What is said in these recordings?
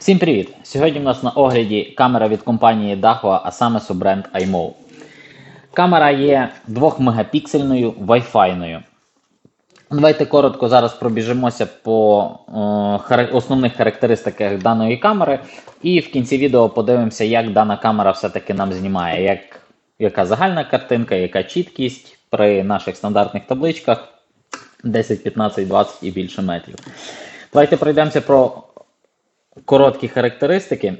Всім привіт! Сьогодні у нас на огляді камера від компанії Dahua, а саме суббренд iMov. Камера є 2 мегапіксельною Wi-Fi. Давайте коротко зараз пробіжимося по е, основних характеристиках даної камери, і в кінці відео подивимося, як дана камера все-таки нам знімає, як, яка загальна картинка, яка чіткість при наших стандартних табличках 10, 15, 20 і більше метрів. Давайте пройдемося про короткі характеристики.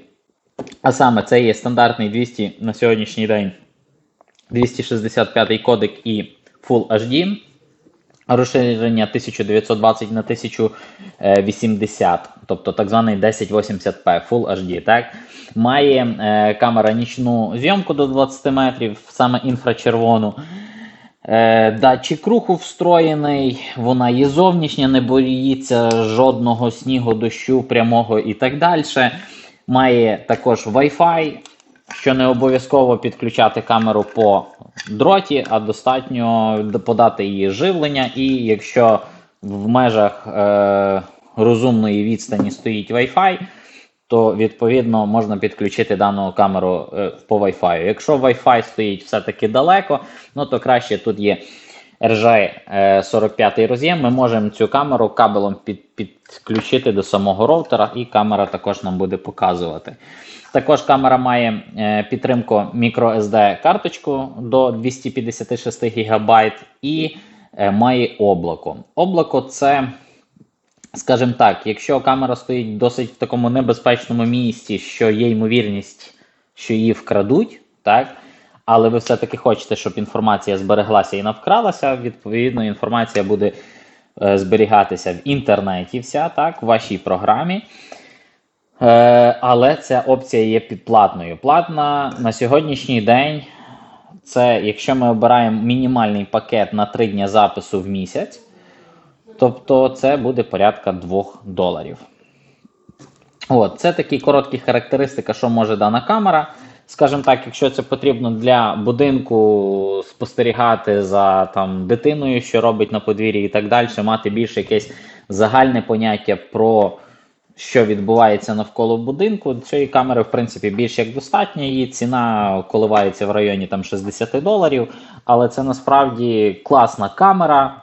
А саме це є стандартний 200 на сьогоднішній день 265 кодек і Full HD. Розширення 1920 на 1080, тобто так званий 1080p Full HD. Так? Має е, камера нічну зйомку до 20 метрів, саме інфрачервону. Е, датчик руху встроєний, вона є зовнішня, не боїться жодного снігу, дощу, прямого і так далі. Має також Wi-Fi, що не обов'язково підключати камеру по дроті, а достатньо подати її живлення. І якщо в межах е, розумної відстані стоїть Wi-Fi, то відповідно можна підключити дану камеру е, по Wi-Fi. Якщо Wi-Fi стоїть все-таки далеко, ну то краще тут є RJ45 роз'єм. Ми можемо цю камеру кабелом під, підключити до самого роутера, і камера також нам буде показувати. Також камера має е, підтримку microSD карточку до 256 ГБ і е, має облако. Облако це. Скажімо так, якщо камера стоїть досить в такому небезпечному місці, що є ймовірність, що її вкрадуть, так? але ви все-таки хочете, щоб інформація збереглася і навкралася, відповідно, інформація буде е, зберігатися в інтернеті, вся, так, в вашій програмі. Е, але ця опція є підплатною. Платна на сьогоднішній день, це якщо ми обираємо мінімальний пакет на 3 дні запису в місяць. Тобто це буде порядка 2 доларів. От, Це такі короткі характеристики, що може дана камера. Скажімо так, якщо це потрібно для будинку спостерігати за там, дитиною, що робить на подвір'ї і так далі, мати більше якесь загальне поняття про що відбувається навколо будинку. Цієї камери, в принципі, більш як достатньо. Її ціна коливається в районі там, 60 доларів. Але це насправді класна камера.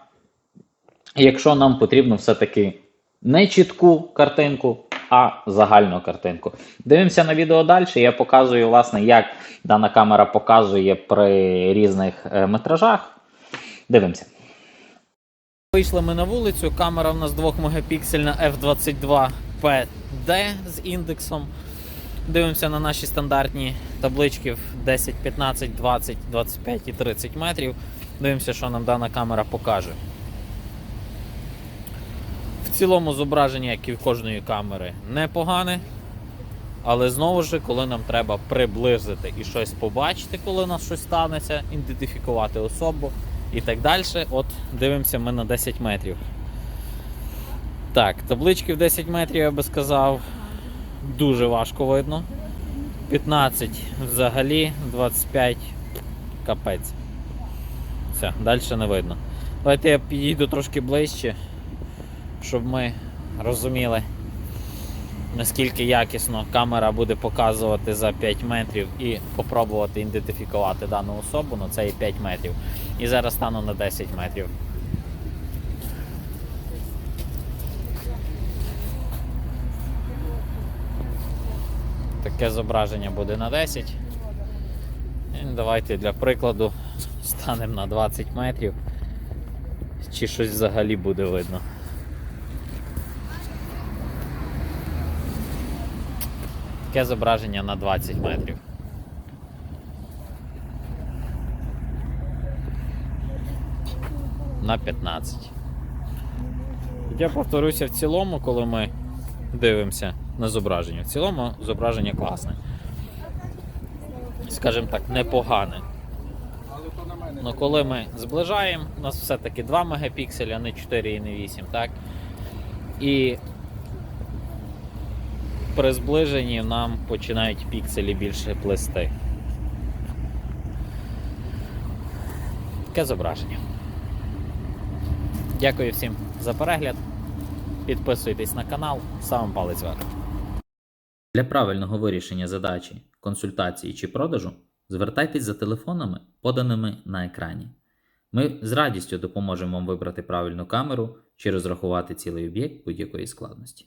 Якщо нам потрібно все-таки не чітку картинку, а загальну картинку. Дивимося на відео далі. Я показую, власне, як дана камера показує при різних е, метражах. Дивимося. Вийшли ми на вулицю. Камера в нас 2 мегапіксельна F22 PD з індексом. Дивимося на наші стандартні таблички в 10, 15, 20, 25 і 30 метрів. Дивимося, що нам дана камера покаже. В цілому зображення, як і в кожної камери, непогане. Але знову ж, коли нам треба приблизити і щось побачити, коли у нас щось станеться, ідентифікувати особу і так далі. От дивимося ми на 10 метрів. Так, таблички в 10 метрів, я би сказав, дуже важко видно. 15 взагалі, 25 капець. Все, далі не видно. Давайте я підійду трошки ближче, щоб ми розуміли, наскільки якісно камера буде показувати за 5 метрів і попробувати ідентифікувати дану особу, ну це і 5 метрів. І зараз стану на 10 метрів. Таке зображення буде на 10. І давайте для прикладу станемо на 20 метрів. Чи щось взагалі буде видно. Таке зображення на 20 метрів. На 15. Я повторюся в цілому, коли ми дивимося на зображення. В цілому зображення класне. Скажімо так, непогане. Ну, коли ми зближаємо, у нас все-таки 2 мегапікселі, а не 4 і не 8, так? І при зближенні нам починають пікселі більше плести. Таке зображення. Дякую всім за перегляд. Підписуйтесь на канал, ставимо палець вверх. Для правильного вирішення задачі, консультації чи продажу звертайтесь за телефонами, поданими на екрані. Ми з радістю допоможемо вам вибрати правильну камеру чи розрахувати цілий об'єкт будь-якої складності.